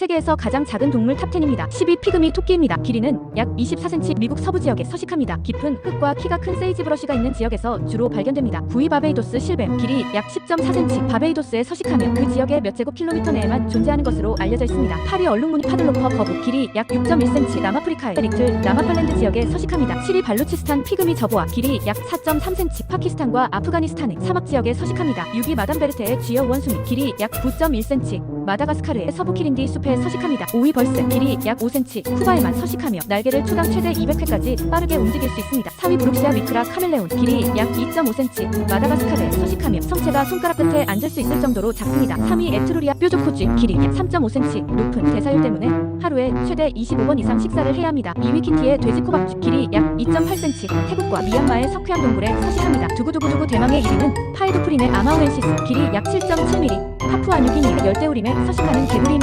세계에서 가장 작은 동물 탑10입니다. 10위 피그미 토끼입니다. 길이는 약 24cm 미국 서부 지역에 서식합니다. 깊은 흙과 키가 큰 세이지 브러쉬가 있는 지역에서 주로 발견됩니다. 9위 바베이도스 실뱀 길이 약 10.4cm 바베이도스에 서식하며 그 지역의 몇 제곱킬로미터 내에만 존재하는 것으로 알려져 있습니다. 8위 얼룩무늬 파들로퍼 거북 길이 약 6.1cm 남아프리카의 리틀 남아팔랜드 지역에 서식합니다. 7위 발루치스탄 피그미 저보아 길이 약 4.3cm 파키스탄과 아프가니스탄의 사막 지역에 서식합니다. 6위 마담베르테의 쥐어 원숭이 길이 약 9.1cm 마다가스카르의 서부 키린디 숲에 서식합니다. 5위 벌스 길이 약 5cm, 쿠바에만 서식하며 날개를 초당 최대 200회까지 빠르게 움직일 수 있습니다. 4위 브룩시아 위크라 카멜레온 길이 약 2.5cm, 마다가스카르에 서식하며 성체가 손가락 끝에 앉을 수 있을 정도로 작습니다. 3위 에트루리아 뾰족코쥐 길이 약 3.5cm, 높은 대사율 때문에 하루에 최대 25번 이상 식사를 해야 합니다. 2위 키티의 돼지코박쥐 길이 약 2.8cm, 태국과 미얀마의 석회암 동굴에 서식합니다. 두구두구두구 대망의 1위는 파이드프린의 아마오렌시스 길이 약 7.7mm, 파푸아뉴기니의 열대우림의 140만원 개구리입니다.